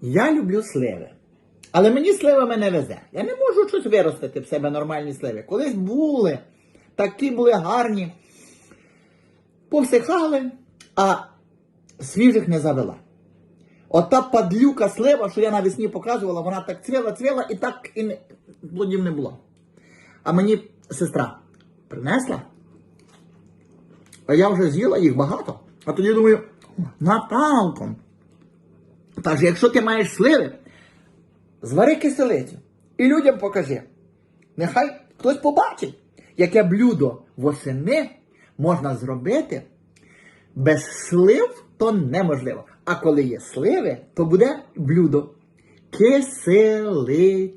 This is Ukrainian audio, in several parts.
Я люблю сливи. Але мені сливами не везе. Я не можу щось виростити в себе нормальні сливи. Колись були, такі були гарні, повсихали, а свіжих не завела. Ота падлюка слива, що я навесні показувала, вона так цвіла, цвіла і так і не, плодів не було. А мені сестра принесла, а я вже з'їла їх багато. А тоді думаю, Наталко, та ж якщо ти маєш сливи, звари киселицю і людям покажи. Нехай хтось побачить, яке блюдо восени можна зробити без слив, то неможливо. А коли є сливи, то буде блюдо киселиця.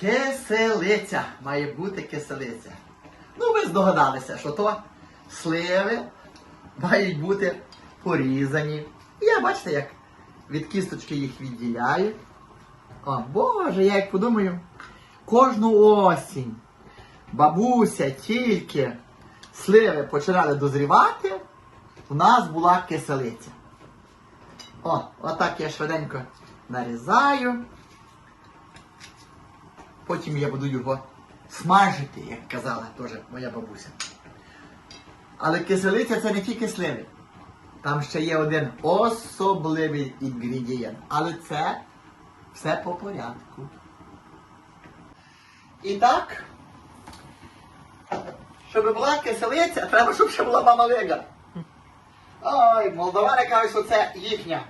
Киселиця. Має бути киселиця. Ну, ви здогадалися, що то сливи мають бути порізані. Я бачите, як від кісточки їх відділяю. О, Боже, я як подумаю, кожну осінь бабуся тільки сливи починали дозрівати, у нас була киселиця. О, отак я швиденько нарізаю. Потім я буду його смажити, як казала теж моя бабуся. Але киселиця це не тільки сливи. Там ще є один особливий інгредієнт. Але це все по порядку. І так, щоб була киселиця, треба, щоб ще була мамалига. Ой, молдавани кажуть, що це їхня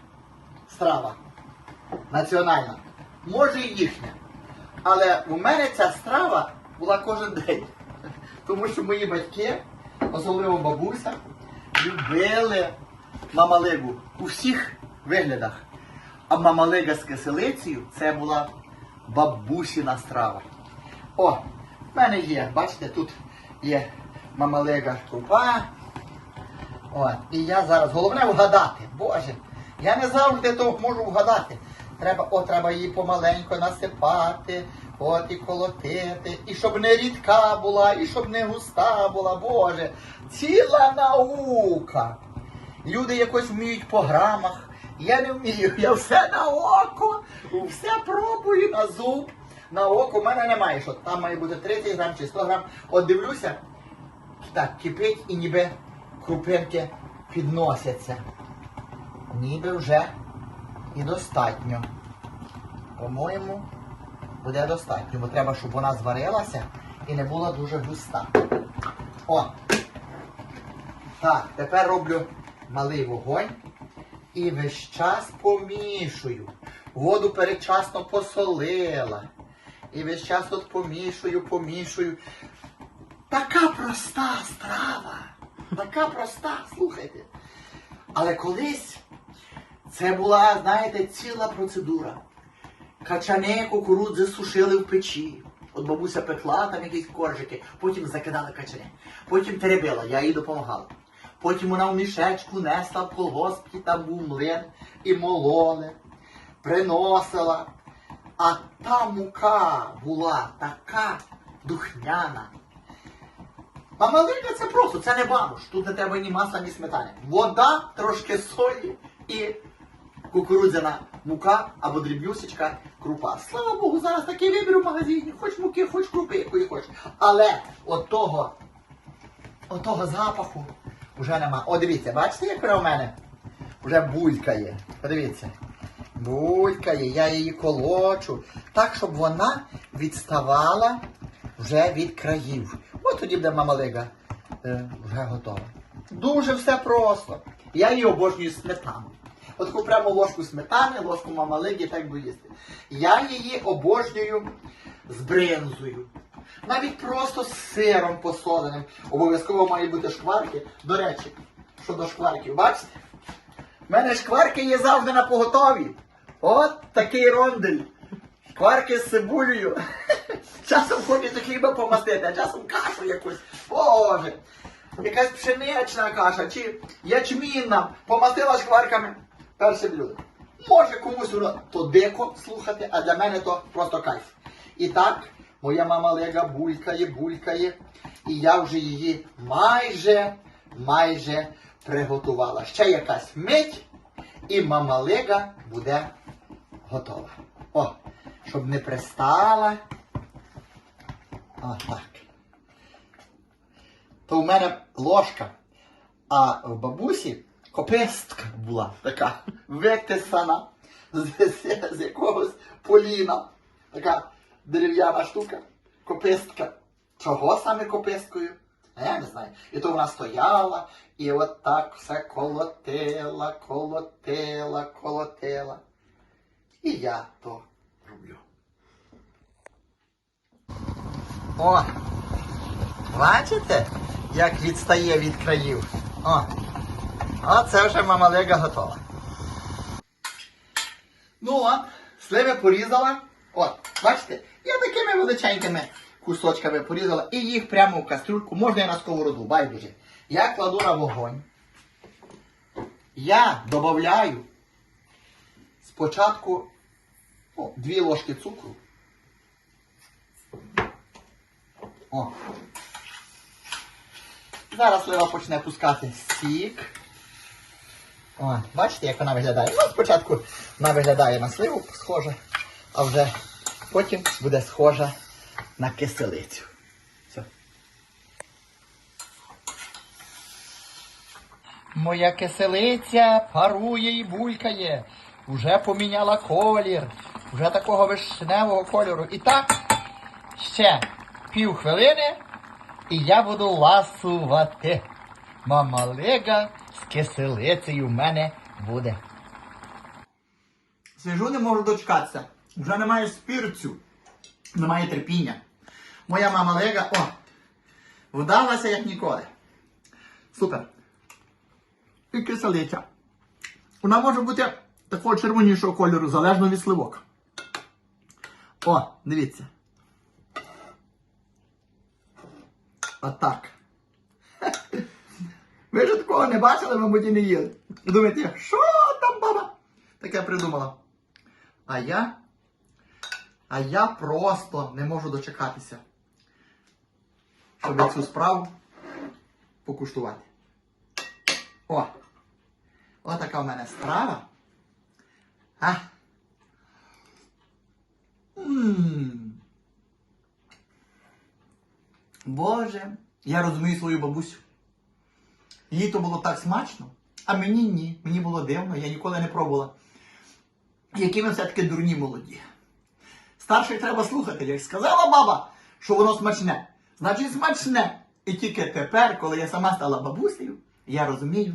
страва. Національна. Може і їхня. Але у мене ця страва була кожен день. Тому що мої батьки, особливо бабуся, любили мамалигу у всіх виглядах. А мамалига з киселицею це була бабусіна страва. О, в мене є, бачите, тут є мамалига крупа. От, і я зараз, головне вгадати, Боже, я не завжди то можу вгадати. Треба, о, треба її помаленько насипати, от і колотити, і щоб не рідка була, і щоб не густа була, Боже. Ціла наука. Люди якось вміють по грамах. Я не вмію, я все на око, все пробую на зуб. На око в мене немає, що там має бути 30 грам чи 100 грам. От дивлюся, так, кипить і ніби крупинки підносяться. Ніби вже і достатньо. По-моєму, буде достатньо, бо треба, щоб вона зварилася і не була дуже густа. О! Так, тепер роблю малий вогонь і весь час помішую. Воду передчасно посолила. І весь час тут помішую, помішую. Така проста страва. Така проста, слухайте. Але колись це була, знаєте, ціла процедура. Качани кукурудзи сушили в печі. От бабуся пекла там якісь коржики, потім закидали качани. Потім теребила, я їй допомагала. Потім вона в мішечку несла в колгоспі, там був млин і мололи, приносила. А та мука була така духняна. Мамалика це просто, це не бамуш. Тут не треба ні масла, ні сметани. Вода, трошки солі і кукурудзяна мука або дрібнюсечка крупа. Слава Богу, зараз такий вибір у магазині. Хоч муки, хоч крупи, якої хочеш. Але от того, от того запаху вже нема. О, дивіться, бачите, як вона у мене вже булькає. Подивіться. Булькає, я її колочу. Так, щоб вона відставала вже від країв. От тоді буде мамалига е, вже готова. Дуже все просто. Я її обожнюю сметану. От таку прямо ложку сметани, ложку мамалиги, так буду їсти. Я її обожнюю з бринзою. Навіть просто з сиром посоленим. Обов'язково мають бути шкварки. До речі, щодо шкварків, бачите? У мене шкварки є завжди на поготові. От такий рондель. Шкварки з цибулею. Часом хочеться хліба помастити, а часом кашу якусь. Боже. Якась пшенична каша чи ячмінна. Помастила шкварками. Перше блюдо. Може комусь воно то дико слухати, а для мене то просто кайф. І так, моя мама Лега булькає, булькає, і я вже її майже, майже приготувала. Ще якась мить, і мама Лега буде готова. О, щоб не пристала. Отак. То в мене ложка, а в бабусі копистка була така витисана з, з, з якогось поліна. Така дерев'яна штука, копистка. Чого саме кописткою? А я не знаю. І то вона стояла і от так все колотила, колотила, колотила. І я то роблю. О! Бачите, як відстає від країв? О! А це вже мама Лега готова. Ну от, сливи порізала. От, бачите, я такими величенькими кусочками порізала і їх прямо в кастрюльку, можна і на сковороду, байдуже. Я кладу на вогонь. Я додаю спочатку о, дві ложки цукру. О. Зараз слива почне пускати сік. О, бачите, як вона виглядає? Ну, спочатку вона виглядає на сливу схожа, а вже потім буде схожа на киселицю. Все. Моя киселиця парує і булькає. Уже поміняла колір. Уже такого вишневого кольору. І так, ще пів хвилини, і я буду ласувати. Мама Лега з киселицею в мене буде. Сижу, не можу дочекатися. Вже немає спірцю, немає терпіння. Моя мама Лега, о, вдалася як ніколи. Супер. І киселиця. Вона може бути такого червонішого кольору, залежно від сливок. О, дивіться. Отак. Ви ж такого не бачили, мабуть, і не їли. Думаєте, що там баба таке придумала? А я. А я просто не можу дочекатися, щоб цю справу покуштувати. О! Отака в мене страва. А. Ммм. Боже, я розумію свою бабусю. Їй то було так смачно, а мені ні. Мені було дивно, я ніколи не пробувала. Які ми все-таки дурні молоді. Старших треба слухати. Як сказала баба, що воно смачне, значить смачне. І тільки тепер, коли я сама стала бабусею, я розумію,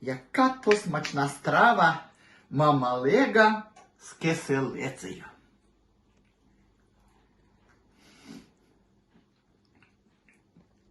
яка то смачна страва мамалега з киселицею.